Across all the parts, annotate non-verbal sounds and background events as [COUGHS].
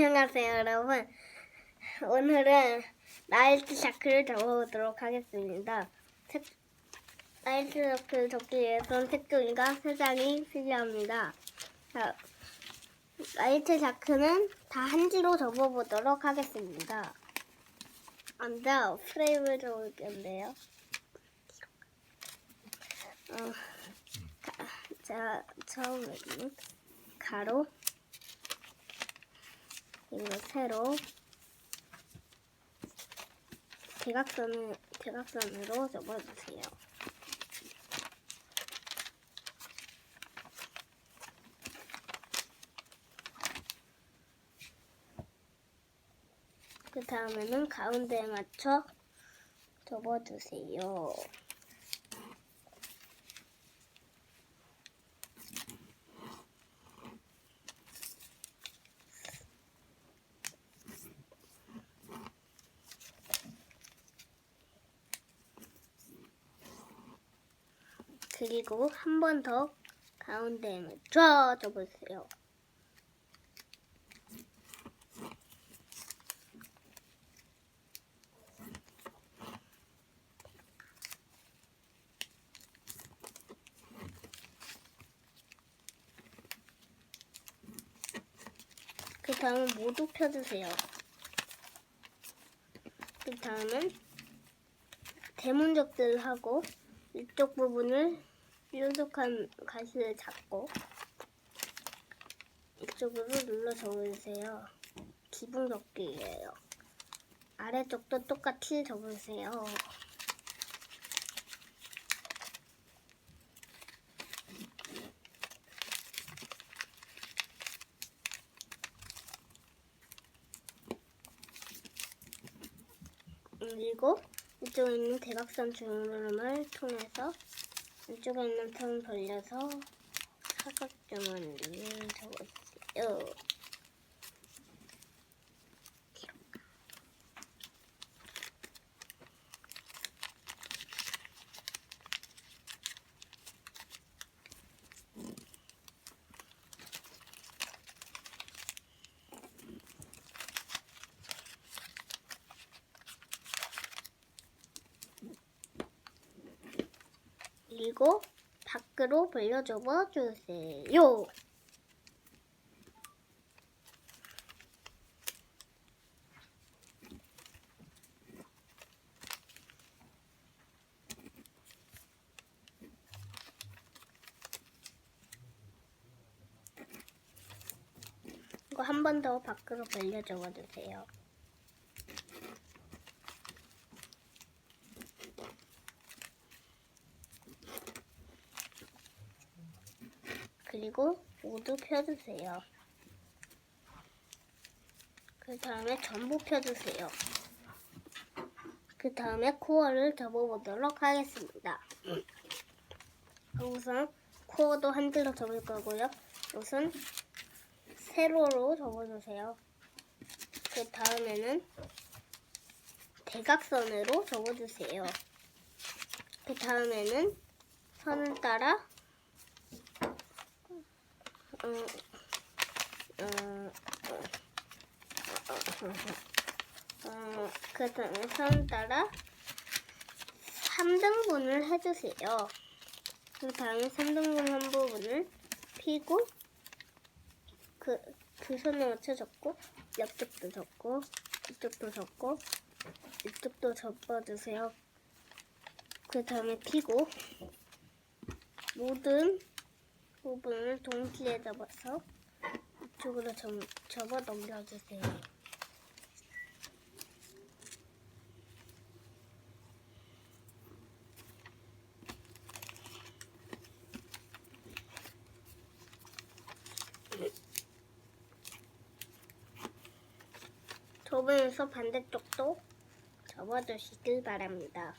안녕하세요, 여러분. 오늘은 나이트 샤크를 접어보도록 하겠습니다. 색- 나이트 샤크를 접기 위해서는 색종이가 3장이 필요합니다. 자, 나이트 샤크는 다 한지로 접어보도록 하겠습니다. 먼저 프레임을 접을 건데요. 어, 가- 자, 처음에는 가로, 그리고 세로, 대각선을, 대각선으로 접어주세요. 그 다음에는 가운데에 맞춰 접어주세요. 그리고 한 번 더 가운데에 맞춰 접으세요. 그 다음은 모두 펴주세요. 그 다음은 대문적들을 하고 이쪽 부분을 뾰족한 가시를 잡고 이쪽으로 눌러 접으세요. 기분 접기예요. 아래쪽도 똑같이 접으세요. 그리고 이쪽에 있는 대각선 주름을 통해서 이쪽에 있는 틈을 벌려서 사각형을 접어주세요. 그리고 밖으로 벌려 접어 주세요. 이거 한 번 더 밖으로 벌려 접어 주세요. 그리고 모두 펴주세요. 그 다음에 전부 펴주세요. 그 다음에 코어를 접어보도록 하겠습니다. 우선 코어도 한 줄로 접을 거고요. 우선 세로로 접어주세요. 그 다음에는 대각선으로 접어주세요. 그 다음에는 선을 따라 어, 그 다음에 선 따라 3등분을 해주세요. 그 다음에 3등분 한 부분을 피고 그, 그 선에 맞춰 접고 옆쪽도 접고 이쪽도 접고 이쪽도 접어주세요. 그 다음에 피고 모든 부분을 동시에 접어서 이쪽으로 접, 접어 넘겨주세요. 접으면서 반대쪽도 접어주시길 바랍니다.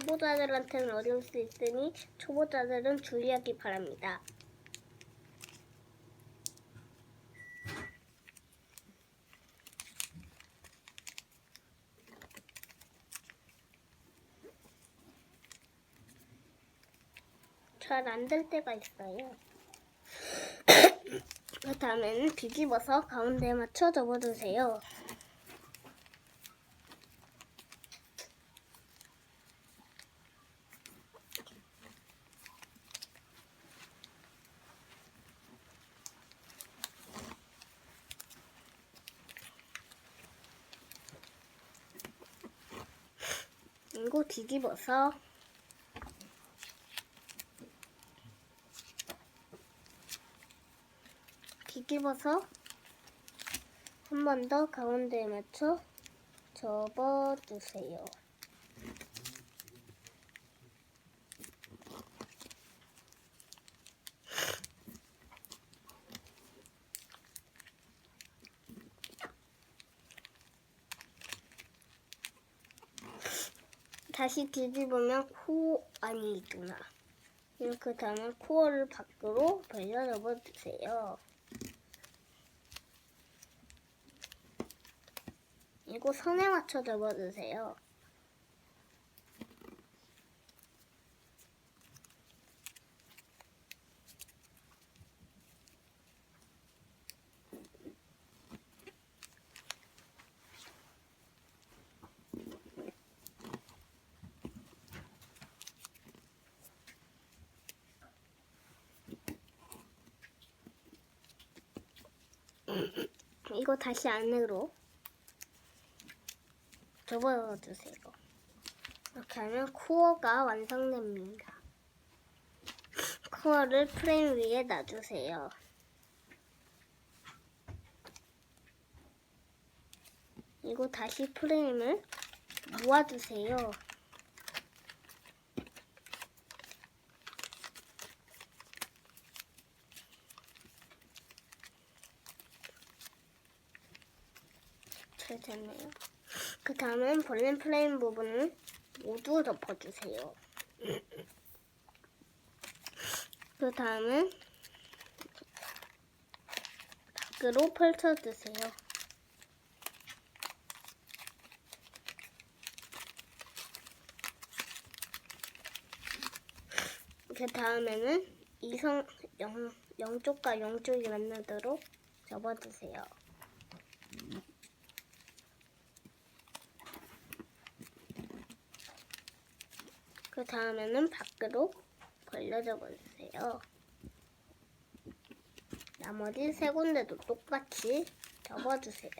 초보자들한테는 어려울 수 있으니 초보자들은 주의하기 바랍니다. 잘 안 될 때가 있어요. [COUGHS] 그 다음에는 뒤집어서 가운데에 맞춰 접어주세요. 그리고 뒤집어서 뒤집어서 한 번 더 가운데에 맞춰 접어주세요. 다시 뒤집으면 코 아니구나. 그 다음에 코어를 밖으로 벌려 접어주세요. 이거 선에 맞춰 접어주세요. 이거 다시 안으로 접어주세요. 이렇게 하면 코어가 완성됩니다. 코어를 프레임 위에 놔주세요. 이거 다시 프레임을 모아주세요. 잘 됐네요. 그 다음은 볼륨 프레임 부분을 모두 덮어주세요. [LAUGHS] 그 다음은 밖으로 펼쳐주세요. 그 다음에는 이성 영, 영쪽과 영쪽이 만나도록 접어주세요. 그 다음에는 밖으로 벌려 접어주세요. 나머지 세 군데도 똑같이 접어주세요.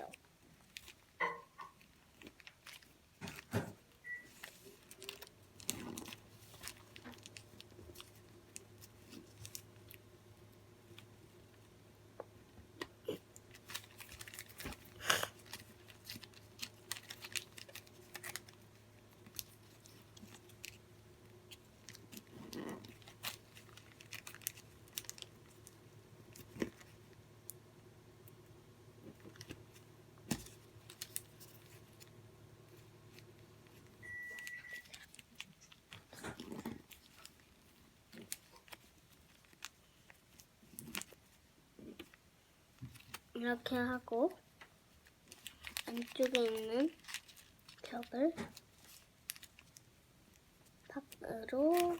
이렇게 하고 안쪽에 있는 벽을 밖으로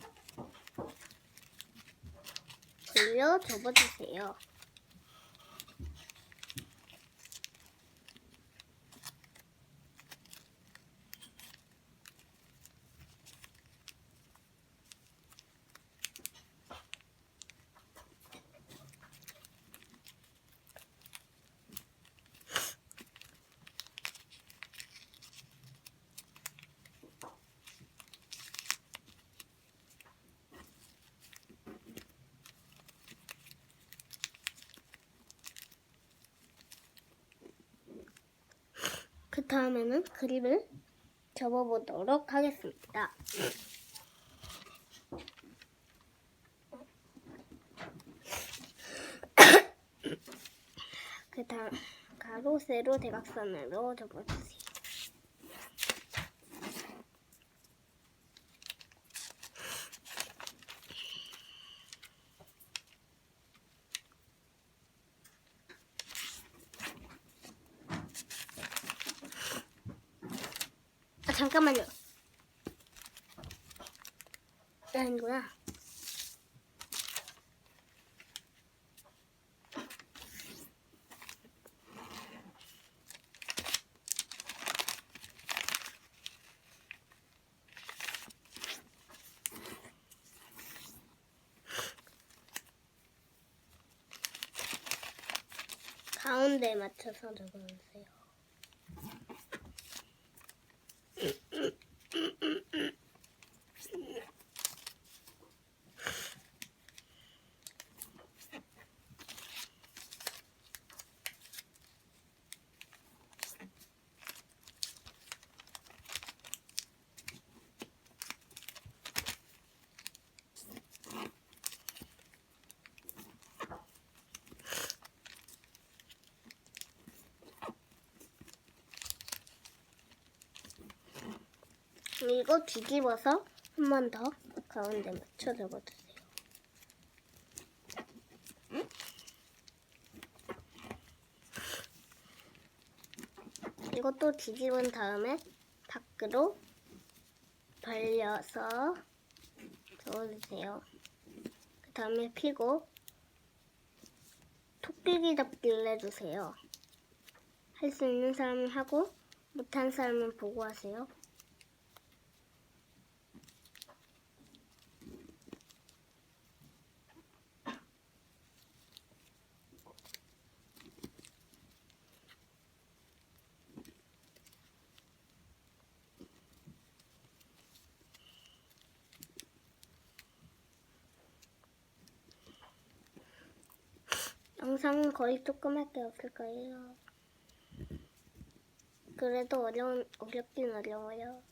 돌려 접어주세요. 다음에는 그립을 접어보도록 하겠습니다. [COUGHS] 그 다음 가로, 세로, 대각선으로 접어주세요. 잠깐만요. 아니구나. 가운데 맞춰서 적어주세요. 이거 뒤집어서 한 번 더 가운데 맞춰 적어주세요. 이것도 뒤집은 다음에 밖으로 벌려서 적어주세요. 그 다음에 피고 토끼기 잡기를 해주세요. 할 수 있는 사람은 하고 못한 사람은 보고 하세요. 영상은 거의 조그맣게 없을 거예요. 그래도 어려운, 어렵긴 어려워요.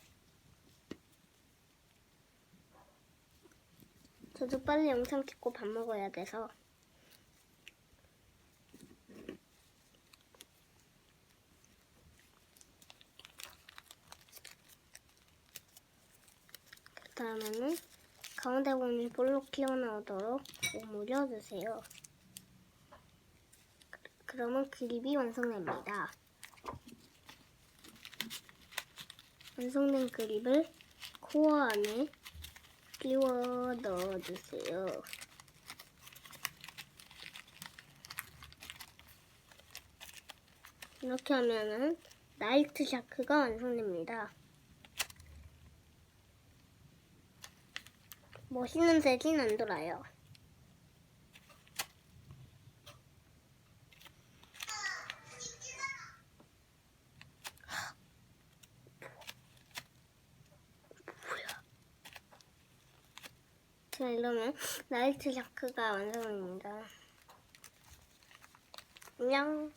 저도 빨리 영상 찍고 밥 먹어야 돼서. 그 다음에는 가운데 부분이 볼록 튀어나오도록 오므려주세요. 그러면 그립이 완성됩니다. 완성된 그립을 코어 안에 끼워 넣어주세요. 이렇게 하면은 나이트 샤크가 완성됩니다. 멋있는 색이 안 돌아요. 자, 이러면 나이트 샤크가 완성됩니다. 안녕.